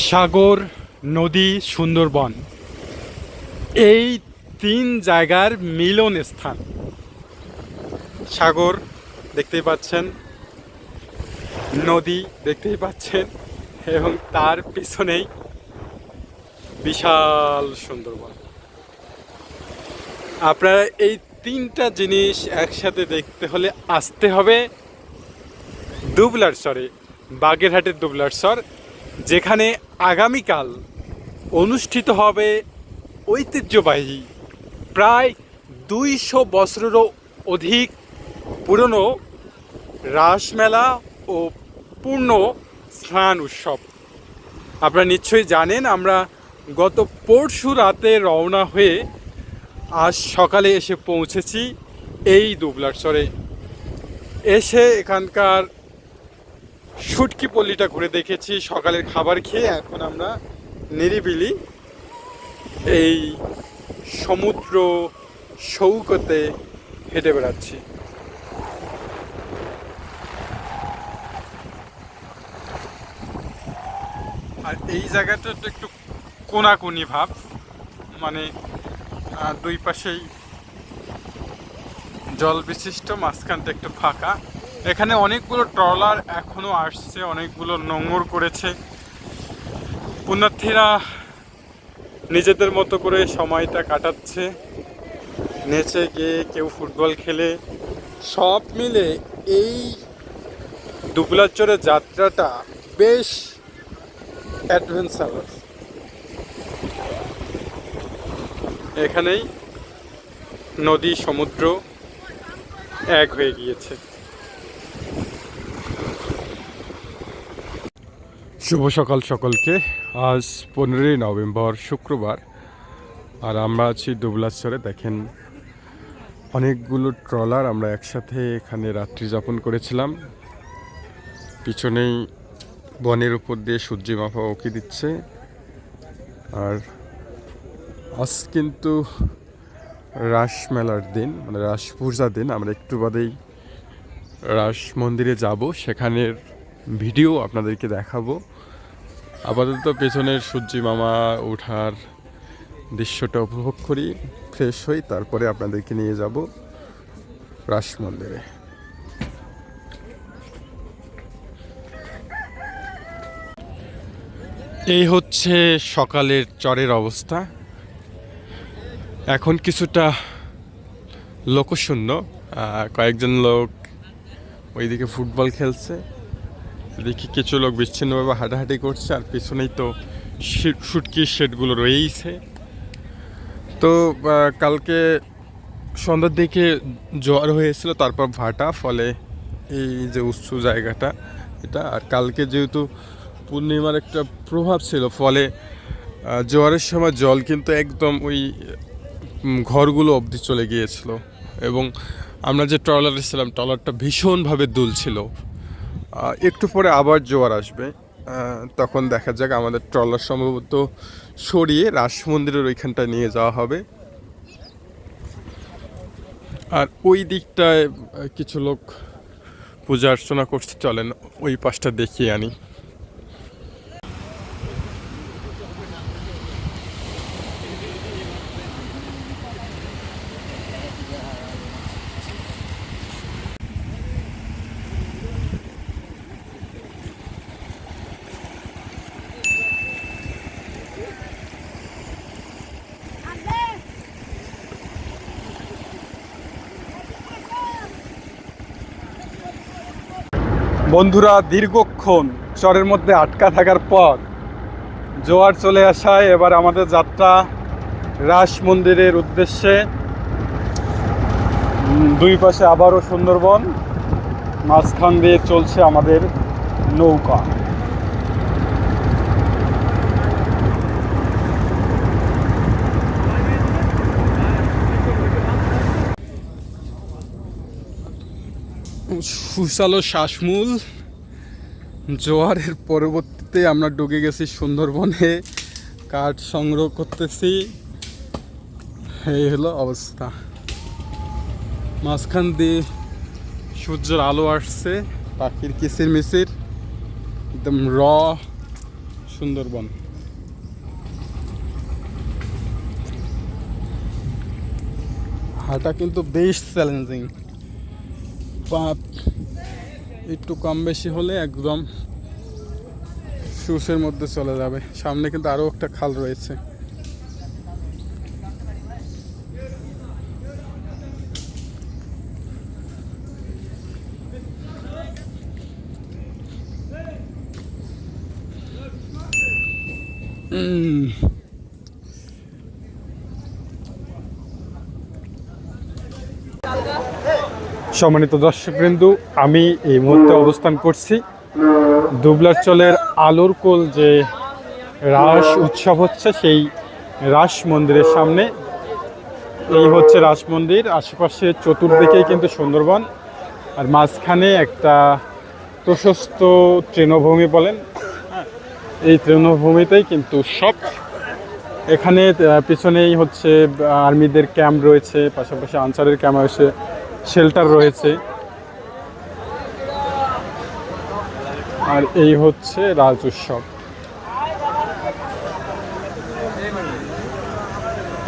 সাগর, নদী, সুন্দরবন। এই তিন জায়গার মিলন স্থান। সাগর দেখতেই পাচ্ছেন, নদী দেখতেই পাচ্ছেন, এবং তার পিছনেই বিশাল সুন্দরবন। আপনারা এই তিনটা জিনিস একসাথে দেখতে হলে আসতে হবে দুবলার স্বরে, বাগেরহাটের দুবলার স্বর যেখানে আগামীকাল অনুষ্ঠিত হবে ঐতিহ্যবাহী প্রায় দুইশো বছরেরও অধিক পুরনো রাসমেলা ও পূর্ণ স্নান উৎসব। আপনারা নিশ্চয়ই জানেন, আমরা গত পরশু রাতে রওনা হয়ে আজ সকালে এসে পৌঁছেছি এই দুবলারচরে এসে এখানকার শুটকি পল্লীটা ঘুরে দেখেছি, সকালের খাবার খেয়ে এখন আমরা নিরিবিলি এই সমুদ্র সৌকতে হেঁটে বেড়াচ্ছি। আর এই জায়গাটা তো একটু কোনাকুনি ভাব মানে দুই পাশেই জল বিশিষ্ট, মাঝখানটা একটু ফাঁকা। এখানে অনেকগুলো ট্রলার এখনও আসছে, অনেকগুলো নোঙর করেছে। পুণ্যার্থীরা নিজেদের মতো করে সময়টা কাটাচ্ছে। নেচে গিয়ে কেউ ফুটবল খেলে। সব মিলে এই দুবলাচরের যাত্রাটা বেশ অ্যাডভেঞ্চারাস এখানেই নদী, সমুদ্র এক হয়ে গিয়েছে। শুভ সকাল সকলকে। আজ পনেরোই নভেম্বর, শুক্রবার। আর আমরা আছি দুবলাচরে দেখেন, অনেকগুলো ট্রলার আমরা একসাথে এখানে রাত্রি যাপন করেছিলাম। পিছনেই বনের উপর দিয়ে সূর্যি মাফা ওকে দিচ্ছে। আর আজ কিন্তু রাস মেলার দিন মানে রাস পূজার দিন। আমরা একটু বাদেই রাস মন্দিরে যাব। সেখানের ভিডিও আপনাদেরকে দেখাবো। আপাতত পেছনের সূর্যি মামা ওঠার দৃশ্যটা উপভোগ করি ফ্রেশ হই, তারপরে আপনাদেরকে নিয়ে যাব রাস মন্দিরে এই হচ্ছে সকালের চরের অবস্থা। এখন কিছুটা লোকশূন্য কয়েকজন লোক ওইদিকে ফুটবল খেলছে। এদিকে কিছু লোক বিচ্ছিন্নভাবে হাঁটাহাঁটি করছে আর পিছনেই তো শুটকির শেডগুলো রয়েইছে। তো কালকে সন্ধ্যার দিকে জ্বর হয়েছিল, তারপর ভাটা, ফলে এই যে উঁচু জায়গাটা, এটা আর কালকে যেহেতু পূর্ণিমার একটা প্রভাব ছিল, ফলে জোয়ারের সময় জল কিন্তু একদম ওই ঘরগুলো অবধি চলে গিয়েছিল। এবং আমরা যে ট্রলারে ছিলাম, ট্রলারটা ভীষণভাবে দুলছিল। একটু পরে আবার জোয়ার আসবে। তখন দেখা যাক আমাদের ট্রলার সম্ভবত সরিয়ে রাস মন্দিরের ওইখানটায় নিয়ে যাওয়া হবে। আর ওই দিকটায় কিছু লোক পূজা অর্চনা করছে, চলেন ওই পাশটা দেখিয়ে আনি। বন্ধুরা, দীর্ঘক্ষণ চরের মধ্যে আটকা থাকার পর জোয়ার চলে আসায় এবার আমাদের যাত্রা রাস মন্দিরের উদ্দেশ্যে। দুই পাশে আবারও সুন্দরবন, মাঝখান দিয়ে চলছে আমাদের নৌকা। সুশালো শ্বাসমূল। জোয়ারের পরবর্তীতে আমরা ডুবে গেছি সুন্দরবনে। কাঠ সংগ্রহ করতেছি। এই হলো অবস্থা। মাঝখান দিয়ে সূর্যের আলো আসছে, পাখির কিচির মিচির। একদম র সুন্দরবন। হাঁটা কিন্তু বেশ চ্যালেঞ্জিং একটু কম বেশি হলে একদম শুষের মধ্যে চলে যাবে। সামনে কিন্তু আরও একটা খাল রয়েছে। সম্মানিত দর্শকবৃন্দু আমি এই মুহূর্তে অবস্থান করছি দুবলার চলের আলোর কোল যে রাস উৎসব হচ্ছে সেই রাস মন্দিরের সামনে। এই হচ্ছে রাস মন্দির আশেপাশে চতুর্দিকেই কিন্তু সুন্দরবন। আর মাঝখানে একটা প্রশস্ত তৃণভূমি বলেন হ্যাঁ, এই তৃণভূমিতেই কিন্তু উৎসব এখানে পিছনেই হচ্ছে আর্মিদের ক্যাম্প রয়েছে পাশাপাশি আনসারের ক্যাম্প রয়েছে। শেল্টার রয়েছে। আর এই হচ্ছে রাজ উৎসব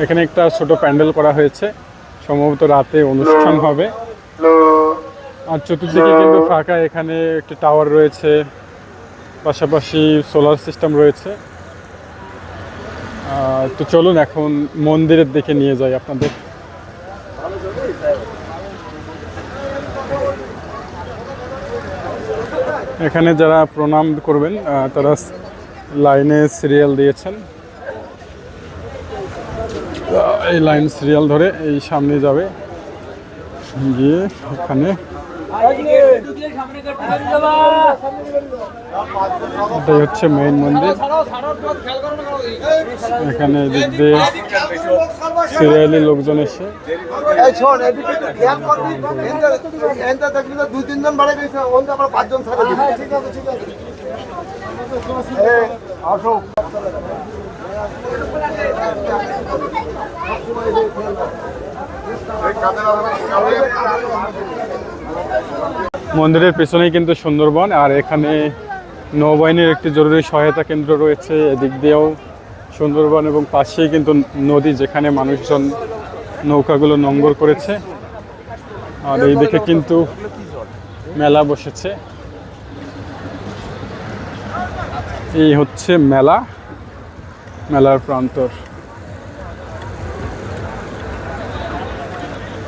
এখানে একটা ছোট প্যান্ডেল করা হয়েছে। সম্ভবত রাতে অনুষ্ঠান হবে। আর চতুর্দিকে কিন্তু ফাঁকা এখানে একটি টাওয়ার রয়েছে। পাশাপাশি সোলার সিস্টেম রয়েছে। তো চলুন এখন মন্দিরের দিকে নিয়ে যাই আপনাদের। এখানে যারা প্রণাম করবেন তারা লাইনে সিরিয়াল দিয়েছেন। এই লাইন সিরিয়াল ধরে এই সামনে যাবে। গিয়ে এখানে এটাই হচ্ছে মেইন মন্দির। এখানে এদিক দিয়ে সিরিয়ালি লোকজন এসে। দুই তিনজন বাড়ে গেছে। পাঁচজন ঠিক আছে ঠিক আছে। আসো। মন্দিরের পেছনেই কিন্তু সুন্দরবন, আর এখানে নৌবাহিনীর একটি জরুরি সহায়তা কেন্দ্র রয়েছে। এদিক দিয়েও সুন্দরবন এবং পাশেই কিন্তু নদী, যেখানে মানুষজন নৌকাগুলো নোঙ্গর করেছে। আর এই দিকে কিন্তু মেলা বসেছে। এই হচ্ছে মেলা, মেলার প্রান্তর।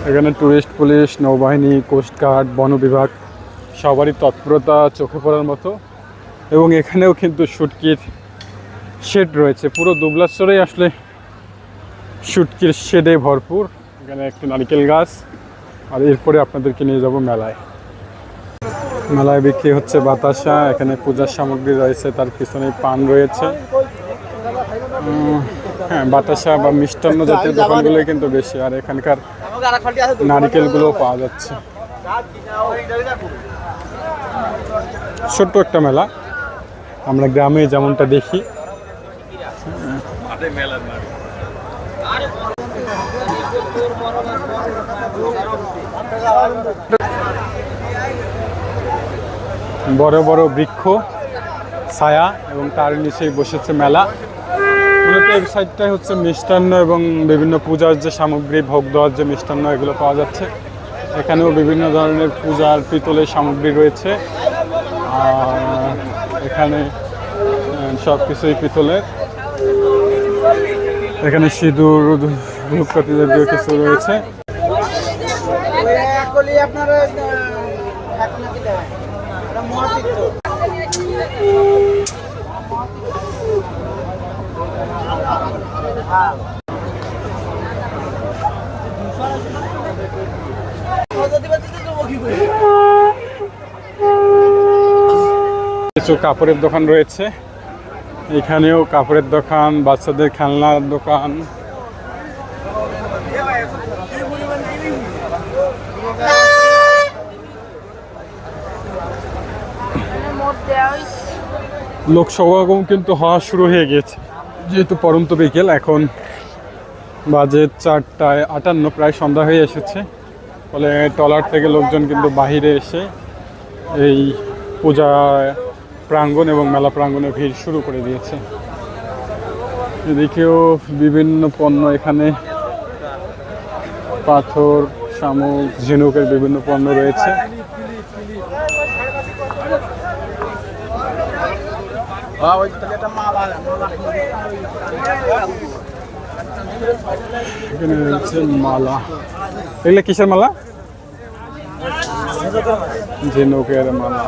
এখানে টুরিস্ট পুলিশ, নৌবাহিনী কোস্টগার্ড বন বিভাগ সবারই তৎপরতা চোখে পড়ার মতো। এবং এখানেও কিন্তু শুটকির শেড রয়েছে। পুরো দুবলাশ্বরেই আসলে শুটকির শেডে ভরপুর। এখানে একটি নারকেল গাছ। আর এরপরে আপনাদেরকে নিয়ে যাব মেলায়। মেলায় বিক্রি হচ্ছে বাতাসা। এখানে পূজার সামগ্রী রয়েছে, তার পিছনে পান রয়েছে। হ্যাঁ বাতাসা বা মিষ্টান্ন জাতীয় দোকানগুলোই কিন্তু বেশি। আর এখানকার নারিকেলগুলো পাওয়া যাচ্ছে। ছোট্ট একটা মেলা। আমরা গ্রামে যেমনটা দেখি। বড় বড় বৃক্ষ, ছায়া এবং তার নিচেই বসেছে মেলা। মূলত এই সাইডটাই হচ্ছে মিষ্টান্ন এবং বিভিন্ন পূজার যে সামগ্রী, ভোগ দেওয়ার যে মিষ্টান্ন, এগুলো পাওয়া যাচ্ছে। এখানেও বিভিন্ন ধরনের পূজার পিতলের সামগ্রী রয়েছে। আর এখানে সব কিছুই পিতলের। এখানে সিঁদুর ধূপকাঠি জাতীয় কিছু রয়েছে। কিছু কাপড়ের দোকান রয়েছে। এখানেও কাপড়ের দোকান, বাচ্চাদের খেলনার দোকান। লোক সমাগম কিন্তু হওয়া শুরু হয়ে গেছে। যেহেতু পরন্ত বিকেল, এখন বাজে চারটায় আটান্ন, প্রায় সন্ধ্যা হয়ে এসেছে। ফলে ট্রলার থেকে লোকজন কিন্তু বাহিরে এসে এই পূজা প্রাঙ্গণ এবং মেলা প্রাঙ্গণে ভিড় শুরু করে দিয়েছে। এদিকেও বিভিন্ন পণ্য এখানে, পাথর, শামুক, ঝিনুকের বিভিন্ন পণ্য রয়েছে। এখানে রয়েছে মালা। এগুলো কিসের মালা? ঝিনুকের মালা।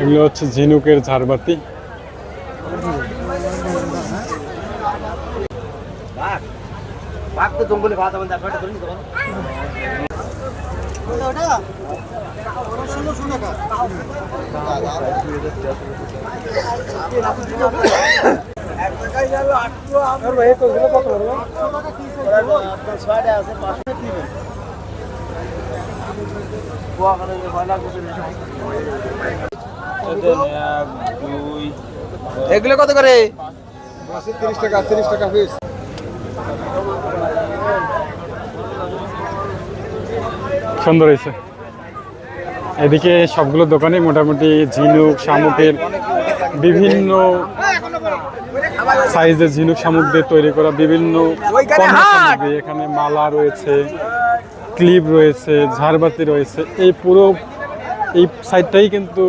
এগুলো হচ্ছে ঝিনুকের ঝাড়বাতি। বাঘ। তো জঙ্গলে ভাত আমাদের একটা ধরে নিতে পারো এগুলো কত করে? তিরিশ টাকা তিরিশ টাকা পিস সুন্দর হয়েছে। এদিকে সবগুলো দোকানে মোটামুটি ঝিনুক, শামুকের বিভিন্ন সাইজের ঝিনুক, শামুক দিয়ে তৈরি করা বিভিন্ন এখানে মালা রয়েছে, ক্লিপ রয়েছে, ঝাড়বাতি রয়েছে। এই পুরো এই সাইডটাই কিন্তু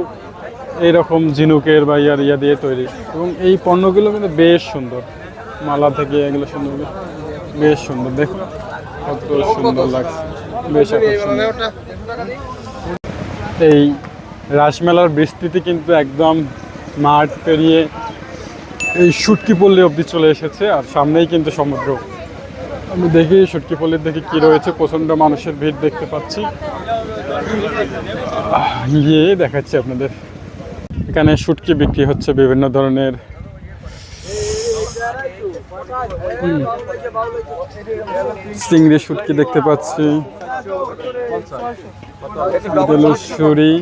এইরকম ঝিনুকের বা ইয়ার ইয়া দিয়ে তৈরি। এবং এই পণ্যগুলো কিন্তু বেশ সুন্দর। মালা থেকে এগুলো সুন্দর, বেশ সুন্দর। দেখুন, কত সুন্দর লাগছে। বেশ এই রাসমেলার বিস্তৃতি কিন্তু একদম মাঠ পেরিয়ে এই সুটকি পল্লী অবধি চলে এসেছে, আর সামনেই কিন্তু সমুদ্র। আমি দেখি সুটকি পল্লীর দেখি কি রয়েছে, প্রচণ্ড মানুষের ভিড় দেখতে পাচ্ছি। গিয়ে দেখাচ্ছি আপনাদের। এখানে শুটকি বিক্রি হচ্ছে বিভিন্ন ধরনের। চিংড়ি শুটকি দেখতে পাচ্ছি। দলুসুরি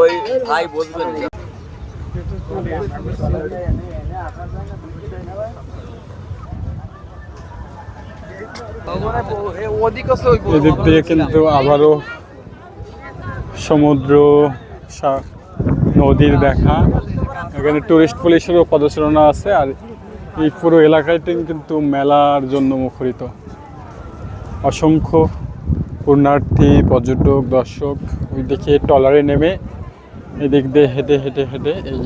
ওই ভাই বলবেন এদিক দিয়ে কিন্তু আবারও সমুদ্র নদীর দেখা। এখানে টুরিস্ট পুলিশেরও পদচারণা আছে আর এই পুরো এলাকাটি কিন্তু মেলার জন্য মুখরিত। অসংখ্য পূর্ণার্থী পর্যটক, দর্শক ওই দেখে টলারে নেমে এদিক দিয়ে হেঁটে হেঁটে হেঁটে এই